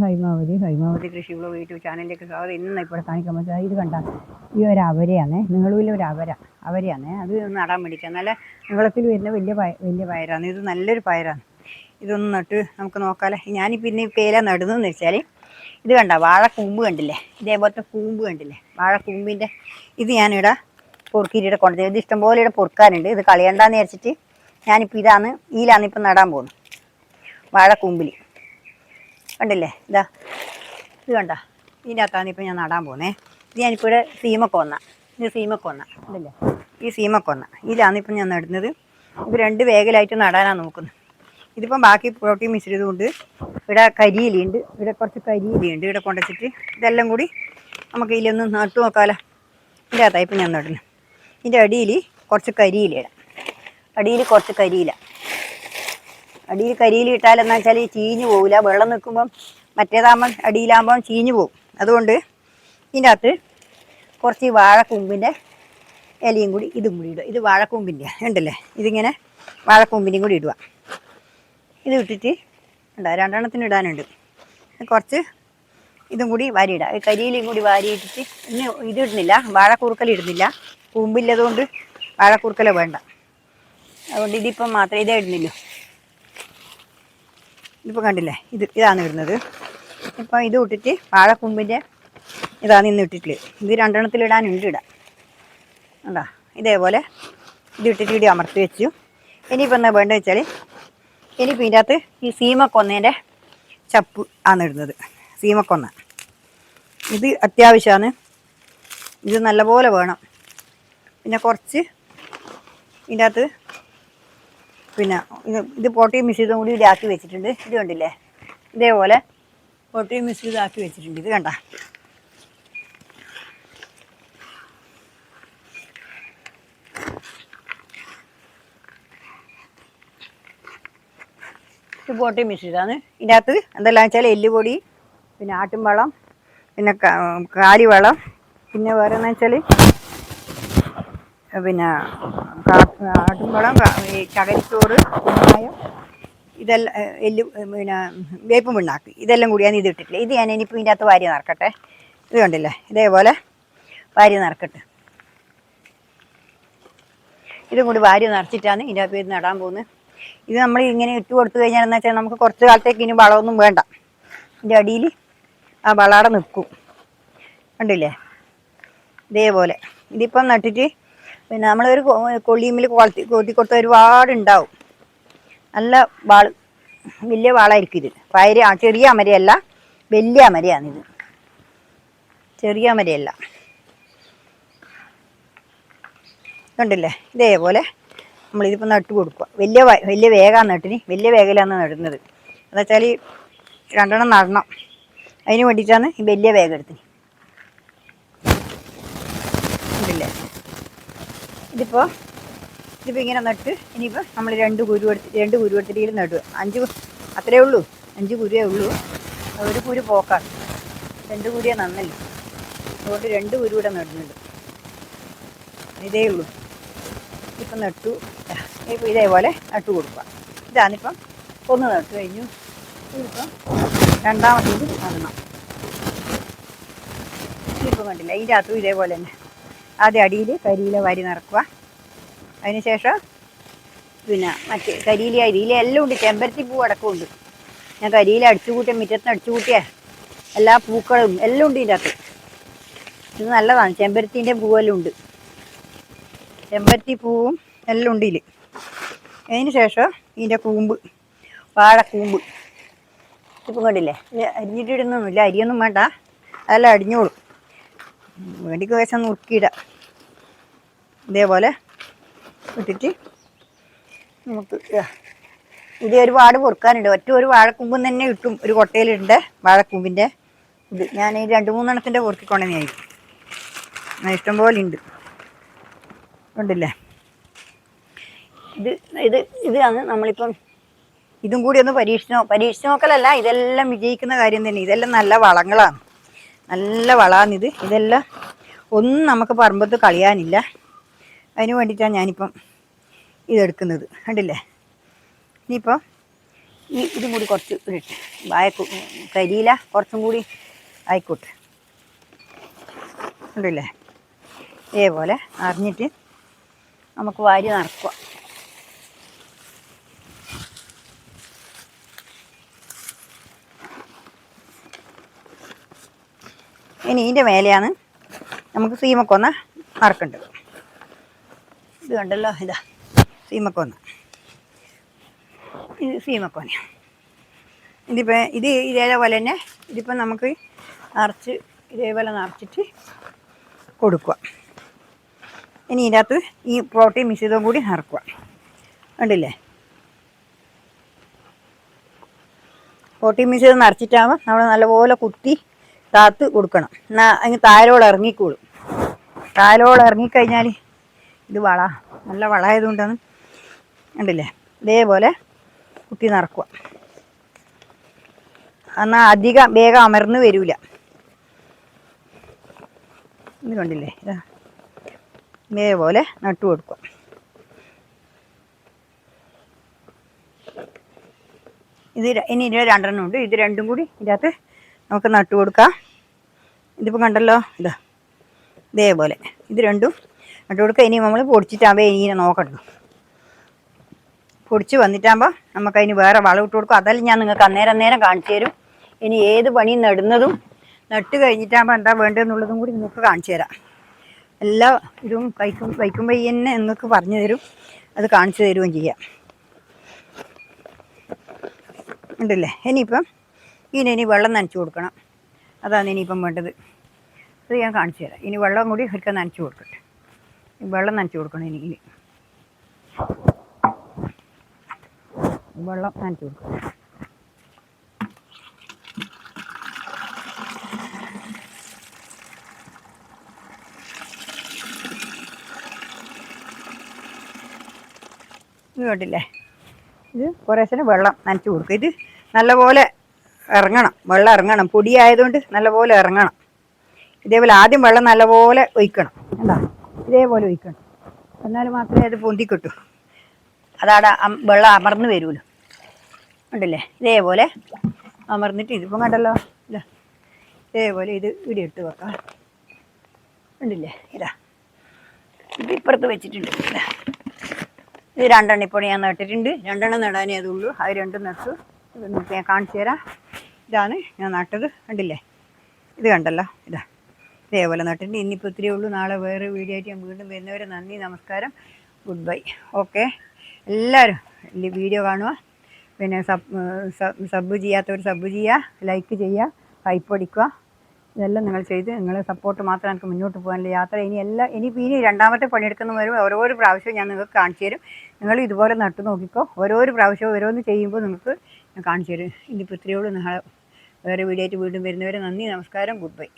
ഹൈമാവതി ഹൈമാവതി കൃഷി blog YouTube ചാനലിലേക്ക് സ്വാഗതം. ഇന്ന് ഇപ്പോൾ കാണിക്കാൻ പറ്റുക ഇത് കണ്ട. ഈ ഒരു അവരയാണ് നിങ്ങളുവിലെ ഒരു അവര അവരയാണ്. അത് നടാൻ വേണ്ടിയിട്ട്. നല്ല നീളത്തിൽ വരുന്ന വലിയ പയ വലിയ പയറാണ്. ഇത് നല്ലൊരു പയറാണ്. ഇതൊന്ന് നട്ട് നമുക്ക് നോക്കാമല്ലേ ഞാനിപ്പോൾ ഇന്ന് പേല നടുന്നു നടുന്നതെന്ന് വെച്ചാൽ ഇത് കണ്ട വാഴക്കൂമ്പ് കണ്ടില്ലേ? ഇതേപോലത്തെ കൂമ്പ് കണ്ടില്ലേ? വാഴക്കൂമ്പിന്റെ ഇത് ഞാനിവിടെ പൊറുക്കിയിട്ട് കൊണ്ടു ഇത് ഇഷ്ടംപോലെ ഇവിടെ പൊറുക്കാനുണ്ട്. ഇത് കളയണ്ടെന്ന് വിചാരിച്ചിട്ട് ഞാനിപ്പോൾ ഇതാണ് ഈലാണ് ഇപ്പം നടാൻ പോകുന്നത്. വാഴക്കൂമ്പിൽ കണ്ടില്ലേ? ഇതാ. ഇത് കണ്ട? ഇതിന്റെ അകത്താണ് ഇപ്പം ഞാൻ നടാൻ പോകുന്നേ ഇത് ഞാനിപ്പോൾ ഇവിടെ സീമക്കൊന്ന ഇത് സീമക്കൊന്ന കണ്ടില്ലേ? ഈ സീമക്കൊന്ന ഇതിലാണ് ഇപ്പം ഞാൻ നടുന്നത്. ഇത് രണ്ട് വേഗലായിട്ട് നടാനാണ് നോക്കുന്നത്. ഇതിപ്പം ബാക്കി പ്രോട്ടീൻ മിശ്രിതമുണ്ട് ഇവിടെ കരിയിലുണ്ട് ഇവിടെ കുറച്ച് കരിയിലുണ്ട് ഇവിടെ കൊണ്ടുവച്ചിട്ട് ഇതെല്ലാം കൂടി നമുക്ക് ഇതിലൊന്ന് നട്ടു നോക്കാമല്ലോ ഇതിന്റെ അകത്തായി ഇപ്പം ഞാൻ നടുന്നത്. ഇതിന്റെ അടിയിൽ കുറച്ച് കരിയിലിടാം അടിയിൽ കുറച്ച് കരിയില. അടിയിൽ കരിയിൽ ഇട്ടാൽ എന്താ വെച്ചാൽ ചീഞ്ഞു പോകില്ല വെള്ളം നിൽക്കുമ്പം മറ്റേതാകുമ്പം അടിയിലാകുമ്പം ചീഞ്ഞു പോകും. അതുകൊണ്ട് ഇതിന്റെ അകത്ത് കുറച്ച് വാഴക്കൊമ്പിന്റെ ഇലയും കൂടി ഇതും കൂടി ഇടുക. ഇത് വാഴക്കൂമ്പിന്റെ ഉണ്ടല്ലേ? ഇതിങ്ങനെ വാഴക്കൂമ്പിന്റെയും കൂടി ഇടുക. ഇത് ഇട്ടിട്ട് ഉണ്ട രണ്ടെണ്ണത്തിന് ഇടാനുണ്ട്. കുറച്ച് ഇതും കൂടി വാരിയിടുക. ഈ കരിയിലും കൂടി വാരിയിട്ടിട്ട് ഇന്ന് ഇത് ഇടുന്നില്ല. ഇടുന്നില്ല. കൂമ്പില്ലതുകൊണ്ട് വാഴക്കുറുക്കല വേണ്ട. അതുകൊണ്ട് ഇതിപ്പം മാത്രമേ ഇതേ ഇടുന്നില്ലൂ ഇതിപ്പോൾ കണ്ടില്ലേ? ഇത് ഇതാണ് ഇടുന്നത്. ഇപ്പോൾ ഇത് ഇട്ടിട്ട് വാഴക്കൊമ്പിന്റെ ഇതാണ് ഇന്ന് ഇട്ടിട്ടുള്ളത്. ഇത് രണ്ടെണ്ണത്തിൽ ഇടാനുണ്ട് ഇടാം കണ്ടാ? ഇതേപോലെ ഇത് ഇട്ടിട്ട് ഇടി അമർത്തി വെച്ചു. ഇനിയിപ്പോൾ എന്താ വേണ്ടത് വെച്ചാൽ ഇനിയിപ്പോൾ ഇതിന്റെ അകത്ത് ഈ സീമക്കൊന്നേന്റെ ചപ്പ് ആണ് ഇടുന്നത്. സീമക്കൊന്ന. ഇത് അത്യാവശ്യമാണ് ഇത് നല്ലപോലെ വേണം. പിന്നെ കുറച്ച് ഇതിന്റെ അകത്ത് പിന്നെ ഇത് ഇത് പൊട്ടിയും മിശ്രിതം കൂടി ഇതാക്കി വെച്ചിട്ടുണ്ട്. ഇത് കണ്ടില്ലേ? ഇതേപോലെ പൊട്ടിയും മിശ്രിതം ആക്കി വെച്ചിട്ടുണ്ട്. ഇത് കണ്ട. ഇത് പൊട്ടിയും ഇതിന്റെ അകത്ത് എന്തെല്ലാം വെച്ചാൽ എല്ലുപൊടി പിന്നെ ആട്ടുംവളം പിന്നെ കാലിവളം പിന്നെ വേറെ എന്ന് വെച്ചാൽ പിന്നെ ആട്ടുംവളം ഈ ചകരിച്ചോറ് കുമ്മായം ഇതെല്ലാം എല്ല് പിന്നെ വേപ്പും പിണ്ണാക്ക്. ഇതെല്ലാം കൂടിയാണ് ഇത് ഇട്ടിട്ടില്ല ഇത് ഞാൻ ഇനിയിപ്പോൾ ഇതിന്റെ അകത്ത് വാരി നിറക്കട്ടെ. ഇത് കണ്ടില്ലേ? ഇതേപോലെ വാരി നിറക്കട്ടെ. ഇതും കൂടി വാരി നിറച്ചിട്ടാണ് ഇതിന്റെ അകത്ത് നടാൻ പോകുന്നത്. ഇത് നമ്മൾ ഇങ്ങനെ ഇട്ട് കൊടുത്തു കഴിഞ്ഞാൽ എന്ന് വെച്ചാൽ നമുക്ക് കുറച്ച് കാലത്തേക്ക് ഇനി വളമൊന്നും വേണ്ട. ഇതിന്റെ അടിയിൽ ആ വളാടെ നിൽക്കും. കണ്ടില്ലേ? ഇതേപോലെ. ഇതിപ്പം നട്ടിട്ട് പിന്നെ നമ്മളൊരു കൊള്ളിയുമ്മിൽ കൊളത്തി കൊത്തി കൊടുത്ത ഒരുപാട് ഉണ്ടാവും നല്ല വാൾ വലിയ വാളായിരിക്കും ഇത്. പയര് ചെറിയ അമരയല്ല വലിയ അമരയാണിത്. ചെറിയ അമരയല്ല. കണ്ടില്ലേ? ഇതേപോലെ നമ്മളിതിപ്പോൾ നട്ട് കൊടുക്കുക. വലിയ വലിയ വേഗമാണ് നട്ടിന്. വലിയ വേഗയിലാണ് നടുന്നത്. എന്നുവെച്ചാൽ രണ്ടെണ്ണം നടണം. അതിന് വേണ്ടിയിട്ടാണ് ഈ വലിയ വേഗം എടുത്തിന് കണ്ടില്ലേ ഇതിപ്പോൾ ഇതിപ്പോൾ ഇങ്ങനെ നട്ട് ഇനിയിപ്പോൾ നമ്മൾ രണ്ട് കുരു രണ്ട് കുരു എടുത്തിട്ട് നടുക. അഞ്ച് അത്രേ ഉള്ളൂ. അഞ്ച് കുരുവേ ഉള്ളൂ. ഒരു കുരു പോക്കാണ്. രണ്ട് കുരുവേ നന്നല്ല. അതുകൊണ്ട് രണ്ട് കുരു ഇവിടെ നടുന്നുണ്ട്. ഇതേ ഉള്ളൂ. ഇപ്പം നട്ടു. ഇപ്പം ഇതേപോലെ നട്ടു കൊടുക്കുക. ഇതാണിപ്പം ഒന്ന് നട്ടു കഴിഞ്ഞു. ഇതിപ്പം രണ്ടാമത്തേത് നടണം. ഇതിപ്പം കണ്ടില്ല? ഇതിന്റെ അകത്തും ഇതേപോലെ തന്നെ. ആദ്യം അടിയിൽ കരിയില വരി നിറക്കുക. അതിനുശേഷം പിന്നെ മറ്റേ കരിയില അരിയില എല്ലാം ഉണ്ട്. ചെമ്പരത്തി പൂ അടക്കമുണ്ട്. ഞാൻ കരിയില അടിച്ചുകൂട്ടിയ മുറ്റത്തിന് അടിച്ചുകൂട്ടിയ എല്ലാ പൂക്കളും എല്ലാം ഉണ്ട് ഇതിന്റെ അകത്ത്. ഇത് നല്ലതാണ്. ചെമ്പരത്തിന്റെ പൂവെല്ലാം ഉണ്ട്. ചെമ്പരത്തി പൂവും എല്ലാം ഉണ്ട് ഇതിൽ അതിന് ശേഷം ഇതിന്റെ കൂമ്പ് വാഴക്കൂമ്പ്. ഇപ്പം കണ്ടില്ലേ? അരിഞ്ഞിട്ടിടുന്നൊന്നുമില്ല. അരിയൊന്നും വേണ്ട. അതെല്ലാം അടിഞ്ഞോളും. വേണ്ടിക്ക് വേഷം നുറുക്കിയിടാം. ഇതേപോലെ ഇട്ടിട്ട് നമുക്ക് ഇതാ. ഒരുപാട് പൊറുക്കാനുണ്ട്. ഒറ്റ ഒരു വാഴക്കുമ്പ് തന്നെ ഇട്ടും ഒരു കൊട്ടയിലുണ്ട് വാഴക്കൂമ്പിന്റെ. ഇത് ഞാൻ ഈ രണ്ട് മൂന്നെണ്ണത്തിന്റെ ഇഷ്ടം പോലെ ഉണ്ട്. ഉണ്ടല്ലേ? ഇത് ഇത് ഇതാണ് നമ്മളിപ്പം ഇതും കൂടി ഒന്ന് പരീക്ഷിച്ച് പരീക്ഷണോക്കലല്ല ഇതെല്ലാം വിജയിക്കുന്ന കാര്യം തന്നെ. ഇതെല്ലാം നല്ല വളങ്ങളാണ്. നല്ല വളാന്നിത്. ഇതെല്ലാം ഒന്നും നമുക്ക് പറമ്പത്ത് കളയാനില്ല. അതിന് വേണ്ടിയിട്ടാണ് ഞാനിപ്പം ഇതെടുക്കുന്നത്. കണ്ടില്ലേ? ഇനിയിപ്പോൾ ഈ ഇതും കൂടി കുറച്ച് ഇട്ട് വായ കരിയില കുറച്ചും കൂടി ആയിക്കോട്ടെ. ഉണ്ടല്ലേ ഇതേപോലെ അറിഞ്ഞിട്ട് നമുക്ക് വാരി നടക്കുക ഇനി ഇതിന്റെ മേലെയാണ് നമുക്ക് സീമക്കൊന്ന നടക്കേണ്ടത് ഇത് കണ്ടല്ലോ ഇതാ സീമക്കൊന്ന ഇത് സീമക്കൊന ഇതിപ്പോൾ ഇത് ഇതേപോലെ തന്നെ ഇതിപ്പോൾ നമുക്ക് നിറച്ച് ഇതേപോലെ നിറച്ചിട്ട് കൊടുക്കുക. ഇനി ഇതിനകത്ത് ഈ പ്രോട്ടീൻ മിശ്രിതവും കൂടി നിറക്കുക കണ്ടില്ലേ? പ്രോട്ടീൻ മിശ്രിതം നിറച്ചിട്ടാകുമ്പോൾ നമ്മൾ നല്ലപോലെ കുത്തി താത്ത് കൊടുക്കണം. എന്നാ അതിന് താരോളം ഇറങ്ങിക്കോളും. താരോളം ഇറങ്ങിക്കഴിഞ്ഞാൽ ഇത് വള. നല്ല വളമായതുകൊണ്ടാണ് കണ്ടില്ലേ? ഇതേപോലെ കുത്തി നിറക്കുക. എന്നാൽ അധികം വേഗം അമർന്ന് വരില്ല ഇത് ഇതേപോലെ നട്ടു കൊടുക്കുക. ഇത് ഇനി ഇതിന് രണ്ടെണ്ണം ഉണ്ട്. ഇത് രണ്ടും കൂടി ഇതിനകത്ത് നമുക്ക് നട്ടു കൊടുക്കാം. ഇതിപ്പോൾ കണ്ടല്ലോ ഇതാ ഇതേപോലെ. ഇത് രണ്ടും നട്ടു കൊടുക്കുക ഇനി നമ്മൾ പൊടിച്ചിട്ടാകുമ്പോൾ ഇങ്ങനെ നോക്കണം പൊടിച്ച് വന്നിട്ടാകുമ്പോൾ നമുക്ക് അതിന് വേറെ വളം ഇട്ട് കൊടുക്കും. അതെല്ലാം ഞാൻ നിങ്ങൾക്ക് അന്നേരം നേരം കാണിച്ചു തരും. ഇനി ഏത് പണി നടുന്നതും നട്ട് കഴിഞ്ഞിട്ടാകുമ്പോൾ എന്താ വേണ്ടതെന്നുള്ളതും കൂടി നിങ്ങൾക്ക് കാണിച്ചു തരാം. എല്ലാ ഇതും കഴിക്കും വയ്ക്കുമ്പോൾ തന്നെ നിങ്ങൾക്ക് പറഞ്ഞു തരും. അത് കാണിച്ചു തരുകയും ചെയ്യാം. ഉണ്ടല്ലേ? ഇനിയിപ്പം ഇതിന് ഇനി വെള്ളം നനച്ചു കൊടുക്കണം. അതാണ് ഇനിയിപ്പം വേണ്ടത്. അത് ഞാൻ കാണിച്ചു തരാം. ഇനി വെള്ളം കൂടി ഒരിക്കൽ നനച്ചു കൊടുക്കട്ടെ. വെള്ളം നനച്ചു കൊടുക്കണം ഇനി ഇനി. വെള്ളം നനച്ചു കൊടുക്കണം. ഇത് ഇത് കുറേശ്ശെ വെള്ളം നനച്ചു കൊടുക്കുക ഇത് നല്ലപോലെ ഇറങ്ങണം വെള്ളം ഇറങ്ങണം. പൊടിയായതുകൊണ്ട് നല്ലപോലെ ഇറങ്ങണം. ഇതേപോലെ ആദ്യം വെള്ളം നല്ലപോലെ ഒഴിക്കണം എന്താ ഇതേപോലെ ഒഴിക്കണം. എന്നാൽ മാത്രമേ അത് പൊന്തി കിട്ടൂ അതാടെ വെള്ളം അമർന്ന് വരുമല്ലോ. ഉണ്ടല്ലേ ഇതേപോലെ അമർന്നിട്ട് ഇതിപ്പം കണ്ടല്ലോ? ഇതാ. ഇതേപോലെ ഇത് ഇവിടെ ഇട്ട് വെക്കാം. ഉണ്ടല്ലേ ഇതാ. ഇത് ഇപ്പുറത്ത് വെച്ചിട്ടുണ്ട്. ഇതാ. രണ്ടെണ്ണം ഇപ്പോൾ ഞാൻ നട്ടിട്ടുണ്ട്. രണ്ടെണ്ണം നടാനേ അതുള്ളൂ. അത് രണ്ടും നട്ടു. ഇത് ഞാൻ കാണിച്ചു തരാം. ഇതാണ്. ഞാൻ നട്ടത് കണ്ടില്ലേ? ഇത് കണ്ടല്ലോ. ഇതാ. ഇതേപോലെ നട്ടിട്ടുണ്ട്. ഇന്നിപ്പോൾ ഇത്രയേ ഉള്ളൂ. നാളെ വേറെ വീഡിയോ ആയിട്ട് ഞാൻ വീണ്ടും വരുന്നവരെ നന്ദി നമസ്കാരം. ഗുഡ് ബൈ ഓക്കെ എല്ലാവരും വീഡിയോ കാണുക. പിന്നെ സബ് സബ് ചെയ്യാത്തവർ സബ് ചെയ്യുക ലൈക്ക് ചെയ്യുക ഹൈപ്പ് അടിക്കുക. ഇതെല്ലാം നിങ്ങൾ ചെയ്ത് നിങ്ങളെ സപ്പോർട്ട് മാത്രം എനിക്ക് മുന്നോട്ട് പോകാനുള്ള യാത്ര. ഇനി എല്ലാ ഇനി ഇനി രണ്ടാമത്തെ പണിയെടുക്കുന്ന വരും. ഓരോ പ്രാവശ്യവും ഞാൻ നിങ്ങൾക്ക് കാണിച്ചു തരും. നിങ്ങൾ ഇതുപോലെ നട്ടു നോക്കിക്കോ. ഓരോ പ്രാവശ്യവും ഓരോന്ന് ചെയ്യുമ്പോൾ നിങ്ങൾക്ക് ഞാൻ കാണിച്ചു തരും. ഇനിയിപ്പോൾ ഇത്രയേ ഉള്ളൂ. നാളെ വേറെ വീഡിയോ ആയിട്ട് വീണ്ടും വരുന്നവരെ നന്ദി നമസ്കാരം ഗുഡ് ബൈ.